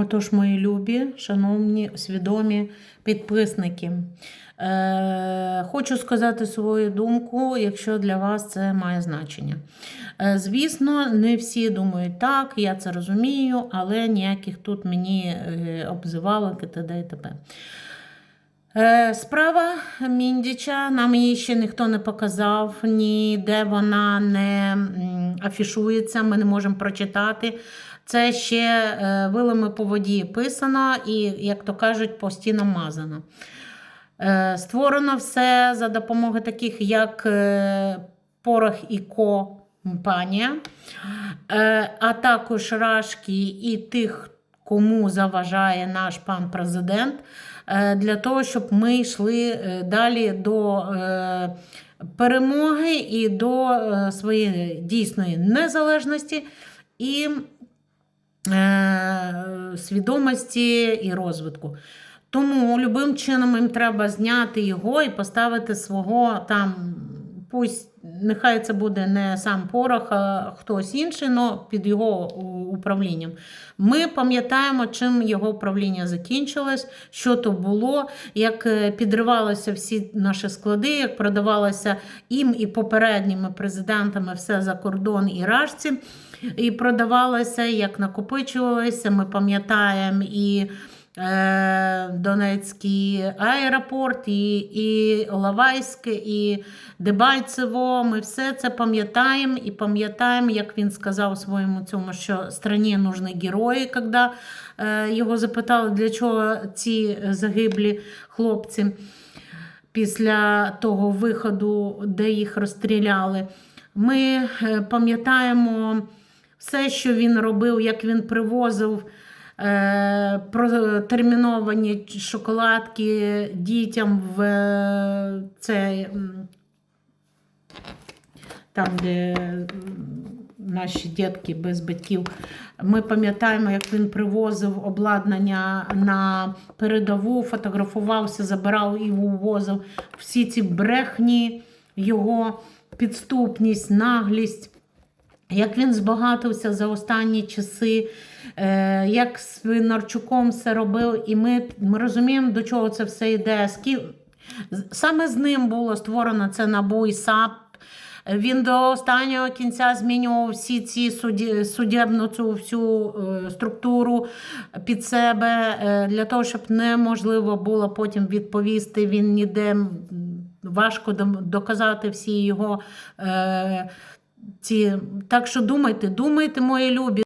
Отож, мої любі, шановні, свідомі підписники. Е, хочу сказати свою думку, якщо для вас це має значення. Е, звісно, не всі думають так, я це розумію, але ніяких тут мені е, обзивалок і т.д. і т.п. Е, Справа Міндіча нам її ще ніхто не показав, ніде вона не афішується, ми не можемо прочитати. Це ще е, вилами по воді писано і, як то кажуть, по стінам мазано. Е, Створено все за допомогою таких, як е, Порох і Ко компанія, а також Рашки і тих, кому заважає наш пан президент, для того, щоб ми йшли далі до перемоги і до своєї дійсної незалежності і свідомості і розвитку. Тому любим чином їм треба зняти його і поставити свого там, пусть нехай це буде не сам порох, а хтось інший, але під його управлінням. Ми пам'ятаємо, чим його правління закінчилось, що то було, як е, підривалися всі наші склади, як продавалося їм і попередніми президентами все за кордон і рашці, і продавалося, як накопичувалося. Ми пам'ятаємо і. Е, Донецький аеропорт, і, і Лавайське, і Дебальцево. Ми все це пам'ятаємо і пам'ятаємо, як він сказав своєму цьому, що страні нужні герої, коли е, його запитали, для чого ці загиблі хлопці після того виходу, де їх розстріляли. Ми е, пам'ятаємо все, що він робив, як він привозив протерміновані шоколадки дітям в е, цей, там, де наші дітки без батьків. Ми пам'ятаємо, як він привозив обладнання на передову, фотографувався, забирав і вивозив всі ці брехні, його підступність, наглість. Як він збагатився за останні часи, е, як з Свинарчуком все робив, і ми, ми розуміємо, до чого це все йде. Саме з ним було створено це НАБУ і САП. Він до останнього кінця змінював всі ці суді, судебну цю всю е, структуру під себе е, для того, щоб неможливо було потім відповісти. Він ніде важко доказати всі його е, ці. Так що думайте, думайте, мої любі.